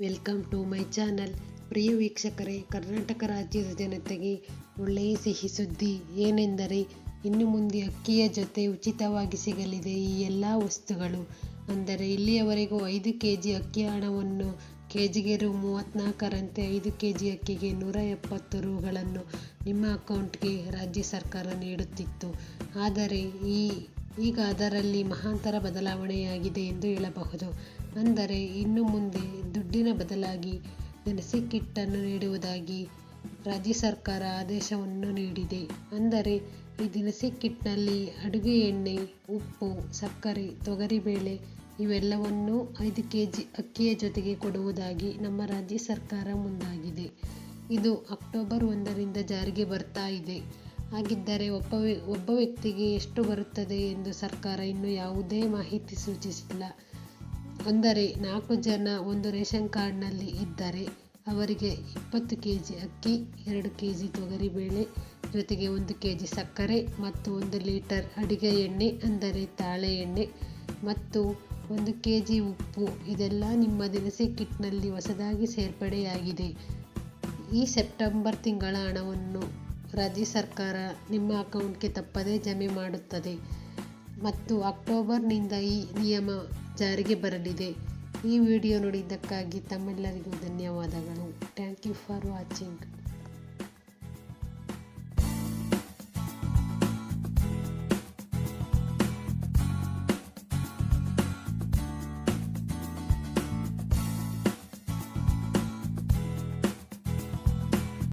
Welcome to my channel. ಪ್ರಿಯ ವೀಕ್ಷಕರೇ, ಕರ್ನಾಟಕ ರಾಜ್ಯದ ಜನತೆಗೆ ಒಳ್ಳೆಯ ಸಿಹಿ ಸುದ್ದಿ ಏನೆಂದರೆ, ಇನ್ನು ಮುಂದೆ ಅಕ್ಕಿಯ ಜೊತೆ ಉಚಿತವಾಗಿ ಸಿಗಲಿದೆ ಈ ಎಲ್ಲ ವಸ್ತುಗಳು. ಅಂದರೆ, ಇಲ್ಲಿಯವರೆಗೂ ಐದು ಕೆ ಜಿ ಅಕ್ಕಿಯ ಹಣವನ್ನು ಕೆ ಜಿಗೆ ರು ಮೂವತ್ತ್ನಾಲ್ಕರಂತೆ ಐದು ಕೆ ಜಿ ಅಕ್ಕಿಗೆ ನೂರ ಎಪ್ಪತ್ತು ರೂಗಳನ್ನು ನಿಮ್ಮ ಅಕೌಂಟ್ಗೆ ರಾಜ್ಯ ಸರ್ಕಾರ ನೀಡುತ್ತಿತ್ತು. ಆದರೆ, ಈ ಈಗ ಅದರಲ್ಲಿ ಮಹಾಂತರ ಬದಲಾವಣೆಯಾಗಿದೆ ಎಂದು ಹೇಳಬಹುದು. ಅಂದರೆ ಇನ್ನು ಮುಂದೆ ದುಡ್ಡಿನ ಬದಲಾಗಿ ದಿನಸಿ ಕಿಟ್ಟನ್ನು ನೀಡುವುದಾಗಿ ರಾಜ್ಯ ಸರ್ಕಾರ ಆದೇಶವನ್ನು ನೀಡಿದೆ. ಅಂದರೆ ಈ ದಿನಸಿ ಕಿಟ್ನಲ್ಲಿ ಅಡುಗೆ ಎಣ್ಣೆ, ಉಪ್ಪು, ಸಕ್ಕರೆ ತೊಗರಿಬೇಳೆ ಇವೆಲ್ಲವನ್ನೂ ಐದು ಕೆ ಜಿ ಅಕ್ಕಿಯ ಜೊತೆಗೆ ಕೊಡುವುದಾಗಿ ನಮ್ಮ ರಾಜ್ಯ ಸರ್ಕಾರ ಮುಂದಾಗಿದೆ. ಇದು ಅಕ್ಟೋಬರ್ ಒಂದರಿಂದ ಜಾರಿಗೆ ಬರ್ತಾ ಇದೆ. ಹಾಗಿದ್ದರೆ ಒಬ್ಬ ಒಬ್ಬ ವ್ಯಕ್ತಿಗೆ ಎಷ್ಟು ಬರುತ್ತದೆ ಎಂದು ಸರ್ಕಾರ ಇನ್ನೂ ಯಾವುದೇ ಮಾಹಿತಿ ಸೂಚಿಸಿಲ್ಲ. ಅಂದರೆ ನಾಲ್ಕು ಜನ ಒಂದು ರೇಷನ್ ಕಾರ್ಡ್ನಲ್ಲಿ ಇದ್ದರೆ ಅವರಿಗೆ ಇಪ್ಪತ್ತು ಕೆ ಜಿ ಅಕ್ಕಿ, ಎರಡು ಕೆ ಜಿ ತೊಗರಿಬೇಳೆ ಜೊತೆಗೆ ಒಂದು ಕೆ ಜಿ ಸಕ್ಕರೆ ಮತ್ತು ಒಂದು ಲೀಟರ್ ಅಡುಗೆ ಎಣ್ಣೆ, ಅಂದರೆ ತಾಳೆ ಎಣ್ಣೆ ಮತ್ತು ಒಂದು ಕೆ ಜಿ ಉಪ್ಪು. ಇದೆಲ್ಲ ನಿಮ್ಮ ದಿನಸಿ ಕಿಟ್ನಲ್ಲಿ ಹೊಸದಾಗಿ ಸೇರ್ಪಡೆಯಾಗಿದೆ. ಈ ಸೆಪ್ಟೆಂಬರ್ ತಿಂಗಳ ಹಣವನ್ನು ರಾಜ್ಯ ಸರ್ಕಾರ ನಿಮ್ಮ ಅಕೌಂಟ್ಗೆ ತಪ್ಪದೇ ಜಮೆ ಮಾಡುತ್ತದೆ ಮತ್ತು ಅಕ್ಟೋಬರ್ನಿಂದ ಈ ನಿಯಮ ಜಾರಿಗೆ ಬರಲಿದೆ. ಈ ವಿಡಿಯೋ ನೋಡಿದ್ದಕ್ಕಾಗಿ ತಮ್ಮೆಲ್ಲರಿಗೂ ಧನ್ಯವಾದಗಳು. Thank you for watching.